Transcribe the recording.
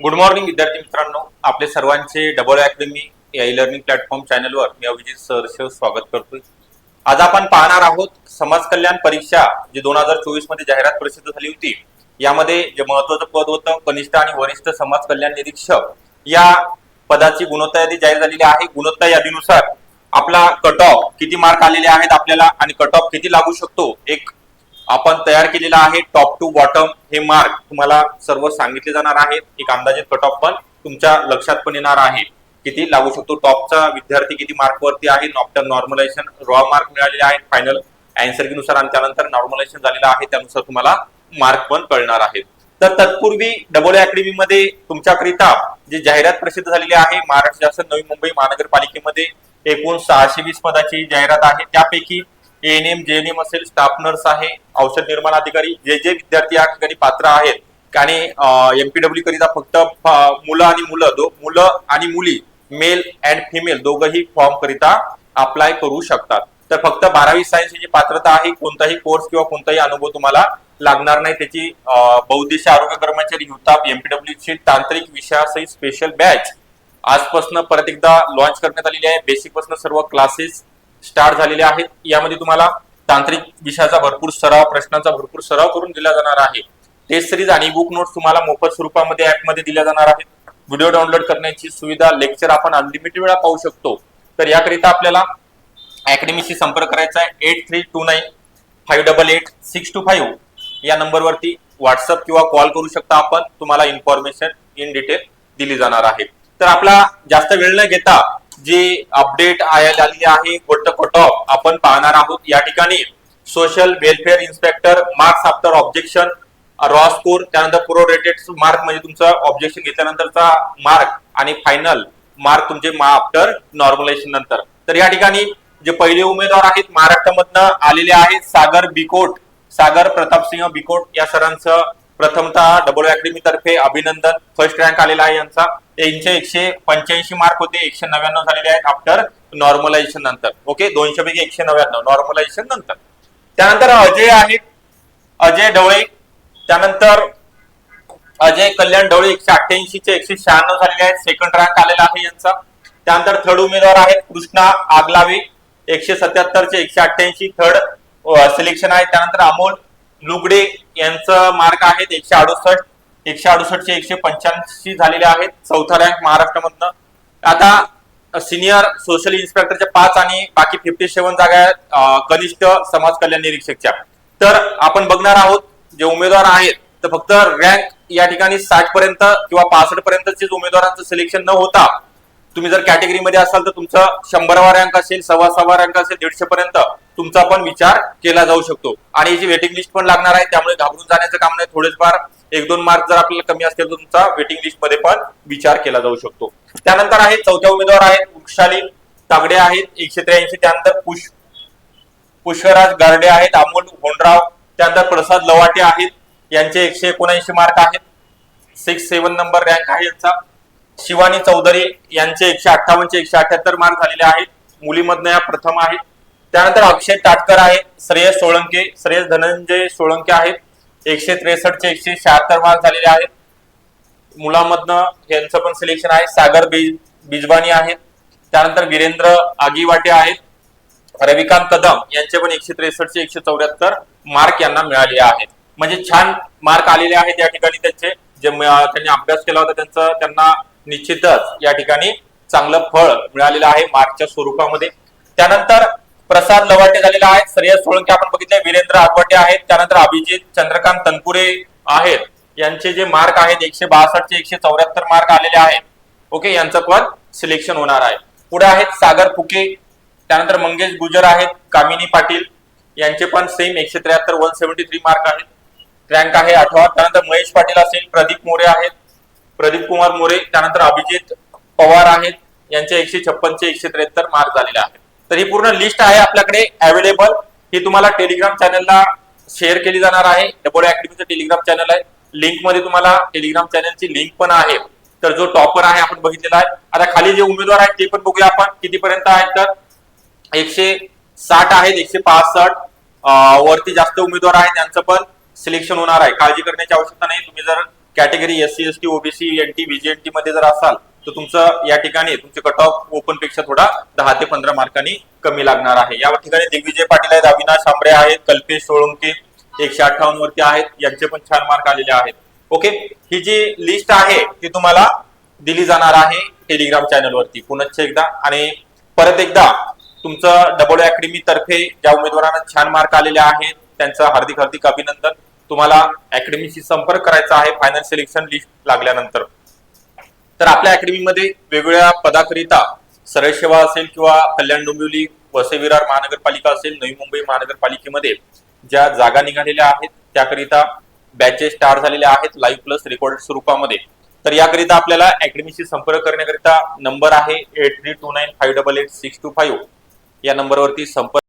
Good morning विद्यार्थी मित्रांनो. आपले सर्वांचे डबल अकॅडमी या ई लर्निंग प्लॅटफॉर्म चॅनलवर मी अभिजित सहर्ष स्वागत करतोय. आज आपण पाहणार आहोत समाज कल्याण परीक्षा जी दोन हजार चोवीसमध्ये जाहिरात प्रसिद्ध झाली होती यामध्ये जे महत्वाचं पद होतं कनिष्ठ आणि वरिष्ठ समाज कल्याण निरीक्षक या पदाची गुणवत्ता यादी जाहीर झालेली आहे. गुणवत्ता यादीनुसार आपला कट ऑफ किती मार्क आलेले आहेत आपल्याला आणि कट ऑफ किती लागू शकतो एक आपण तयार केलेला आहे टॉप टू बॉटम हे मार्क तुम्हाला सर्व सांगितले जाणार आहेत. एक अंदाजे कट ऑफ पण तुमच्या लक्षात पण येणार आहे. किती लागू शकतो टॉपचा विद्यार्थी किती मार्क वरती आहे? आफ्टर नॉर्मलायझेशन रॉ मार्क मिळालेले आहेत. फायनल अँसर आणि त्यानंतर नॉर्मलायझेशन झालेलं आहे. त्यानुसार तुम्हाला मार्क पण कळणार आहेत. तर तत्पूर्वी डबल अकॅडमीमध्ये तुमच्याकरिता जी जाहिरात प्रसिद्ध झालेली आहे महाराष्ट्र शासन नवी मुंबई महानगरपालिकेमध्ये एकूण सहाशे वीस पदाची जाहिरात आहे. त्यापैकी एएनएम जेएनएम असेल स्टाफ नर्स आहे औषध निर्माण अधिकारी जे जे विद्यार्थी या ठिकाणी पात्र आहेत आणि एमपीडब्ल्यू करिता फक्त मुलं आणि मुलं दो मुलं आणि मुली मेल अँड फिमेल दोघही फॉर्म करिता अप्लाय करू शकतात. तर फक्त बारावी सायन्स जी पात्रता आहे कोणताही कोर्स किंवा कोणताही अनुभव तुम्हाला लागणार नाही त्याची अं, आरोग्य कर्मचारी युताप एमपीडब्ल्यू ची तांत्रिक विषयासहित स्पेशल बॅच आजपासून परत एकदा लॉन्च करण्यात आलेली आहे. बेसिकपासून सर्व क्लासेस स्टार्ट झालेले आहेत. यामध्ये तुम्हाला तांत्रिक विषयाचा भरपूर सराव प्रश्नांचा भरपूर सराव करून दिला जाणार आहे. टेस्ट सिरीज आणि बुक नोट्स तुम्हाला मोफत स्वरूपामध्ये ऍपमध्ये दिल्या जाणार आहेत. व्हिडिओ डाउनलोड करण्याची सुविधा लेक्चर आपण अनलिमिटेड वेळा पाहू शकतो. तर याकरिता आपल्याला अकॅडमीशी संपर्क करायचा आहे. Eight three two nine five double eight six two five या नंबरवरती व्हॉट्सअप किंवा कॉल करू शकता आपण. तुम्हाला इन्फॉर्मेशन इन डिटेल दिली जाणार आहे. तर आपला जास्त वेळ न घेता जी अपडेट आलेली आहे गोट कट ऑफ आपण पाहणार आहोत. या ठिकाणी social welfare inspector marks after objection raw score त्यानंतर प्रोरेटेड मार्क म्हणजे तुमचं ऑब्जेक्शन घेतल्यानंतरचा मार्क आणि फायनल मार्क तुमचे आफ्टर नॉर्मलायझेशन नंतर. तर या ठिकाणी जे पहिले उमेदवार आहेत महाराष्ट्रामधनं आलेले आहेत सागर बिकोट सागर प्रतापसिंह बिकोट. या सरांचं प्रथमतः डबल अकॅडमी तर्फे अभिनंदन. फर्स्ट रँक आलेला आहे यांचा. यांचे एकशे पंच्याऐंशी मार्क होते एकशे नव्याण्णव झालेले आहेत आफ्टर नॉर्मलायझेशन नंतर. ओके दोनशे पैकी एकशे नव्याण्णव नॉर्मलायझेशन नंतर. त्यानंतर अजय आहेत. अजय ढवळे. त्यानंतर अजय कल्याण ढवळे एकशे अठ्ठ्याऐंशी चे एकशे शहाण्णव झालेले आहेत. सेकंड रँक आलेला आहे यांचा. त्यानंतर थर्ड उमेदवार आहेत कृष्णा आगलावे. एकशे सत्याहत्तर चे एकशे अठ्ठ्याऐंशी. थर्ड सिलेक्शन आहे. त्यानंतर अमोल लुगडे यांचं मार्क आहेत एकशे अडुसष्ट. एकशे अडुसष्टचे एकशे पंच्याऐंशी झालेले आहेत चौथा रँक महाराष्ट्रामधनं. आता सिनियर सोशल इन्स्पेक्टरच्या पाच आणि बाकी फिफ्टी सेव्हन जागा आहेत कनिष्ठ समाज कल्याण निरीक्षकच्या. तर आपण बघणार आहोत जे उमेदवार आहेत तर फक्त रँक या ठिकाणी साठ पर्यंत किंवा पासष्ट पर्यंतचे उमेदवारांचं सिलेक्शन न होता तुम्ही जर कॅटेगरीमध्ये असाल तर तुमचं शंभरावा रँक असेल सव्वा सव्वा रँक असेल दीडशे पर्यंत तुमचा पण विचार केला जाऊ शकतो. आणि याची वेटिंग लिस्ट पण लागणार आहे त्यामुळे घाबरून जाण्याचं काम नाही. थोडेच फार एक दोन मार्क जर आपल्याला कमी असतील तर तुमचा वेटिंग लिस्टमध्ये पण विचार केला जाऊ शकतो. त्यानंतर आहे चौथ्या उमेदवार आहेत वृक्षाली तागडे आहेत एकशे त्र्याऐंशी त्यानंतर पुष पुष्कराज गारडे आहेत अमोल होंडराव त्यानंतर प्रसाद लवाटे आहेत यांचे एकशे एकोणऐंशी मार्क आहेत. सिक्स सेवन नंबर रँक आहे यांचा. शिवानी चौधरी यांचे एकशे अठ्ठावन्नचे एकशे अठ्याहत्तर मार्क झालेले आहेत. मुलीमधनं या प्रथम आहेत. त्यानंतर अक्षय ताटकर आहेत श्रेयस सोळंके श्रेयस धनंजय सोळंके आहेत. एकशे त्रेसष्टचे एकशे शहात्तर मार्क झालेले आहेत. मुलांमधनं यांचं पण सिलेक्शन आहे. सागर बीज बिजवानी आहेत. त्यानंतर वीरेंद्र आगीवाटे आहेत. रविकांत कदम यांचे पण एकशे त्रेसष्टचे एकशे चौऱ्याहत्तर मार्क यांना मिळाले आहेत. म्हणजे छान मार्क आलेले आहेत या ठिकाणी त्यांचे. जे त्यांनी अभ्यास केला होता त्यांचं त्यांना निश्चितच या ठिकाणी चांगलं फळ मिळालेलं आहे मार्कच्या स्वरूपामध्ये. त्यानंतर प्रसाद लवाटे झालेला आहे. श्रेयस सोळंके आपण बघितले वीरेंद्र आगवाटे आहेत. त्यानंतर अभिजित चंद्रकांत तनपुरे आहेत. यांचे जे मार्क आहेत एकशे बासष्टचे एकशे चौऱ्याहत्तर मार्क आलेले आहेत. ओके यांचं पण सिलेक्शन होणार आहे. पुढे आहेत सागर फुके त्यानंतर मंगेश गुजर आहेत कामिनी पाटील. यांचे पण सेम एकशे त्र्याहत्तर वन सेव्हन्टी थ्री मार्क आहेत. रँक आहे आठवा. त्यानंतर महेश पाटील असेल प्रदीप मोरे आहेत. प्रदीप कुमार मोरे त्यानंतर अभिजित पवार आहेत. यांचे एकशे छप्पनचे एकशे त्र्याहत्तर मार्क झालेले आहेत. तर ही पूर्ण लिस्ट आहे आपल्याकडे अवेलेबल ही तुम्हाला टेलिग्राम चॅनलला शेअर केली जाणार आहे. डबल अकॅडमीचं टेलिग्राम चॅनल आहे. लिंकमध्ये तुम्हाला टेलिग्राम चॅनलची लिंक पण आहे. तर जो टॉपर आहे आपण बघितलेला आहे. आता खाली जे उमेदवार आहेत ते पण बघूया आपण. कितीपर्यंत आहेत तर? एकशे साठ आहेत एकशे पासष्ट. वरती जास्त उमेदवार आहेत त्यांचं पण सिलेक्शन होणार आहे. काळजी करण्याची आवश्यकता नाही. तुम्ही जर category S C S T OBC N T VJNT मध्ये जर असाल तर तुमचं या ठिकाणी तुमचे कट ऑफ ओपनपेक्षा थोडा दहा ते पंधरा मार्कांनी कमी लागणार आहे. या ठिकाणी दिग्विजय पाटील आहेत अविनाश आंबरे आहेत कल्पेश सोळंके एकशे अठ्ठावन्न वरती आहेत यांचे पण छान मार्क आलेले आहेत. ओके ही जी लिस्ट आहे ती तुम्हाला दिली जाणार आहे टेलिग्राम चॅनलवरती पुनश्च एकदा आणि परत एकदा तुमचं डबल अकॅडमी तर्फे ज्या उमेदवारांना छान मार्क आलेले आहेत त्यांचं हार्दिक हार्दिक अभिनंदन. तुम्हाला अकॅडमीशी संपर्क करायचा आहे फायनल सिलेक्शन लिस्ट लागल्यानंतर. तर आपल्या अकॅडमीमध्ये वेगवेगळ्या पदाकरिता सरळ सेवा असेल किंवा कल्याण डोंबिवली वसई विरार महानगरपालिका असेल नवी मुंबई महानगरपालिकेमध्ये ज्या जागा निघालेल्या आहेत त्याकरिता बॅचेस स्टार झालेल्या आहेत लाईव्ह प्लस रेकॉर्डेड स्वरूपामध्ये. तर याकरिता आपल्याला अकॅडमीशी संपर्क करण्याकरिता नंबर आहे eight three two nine five double eight six two five या नंबरवरती संपर्क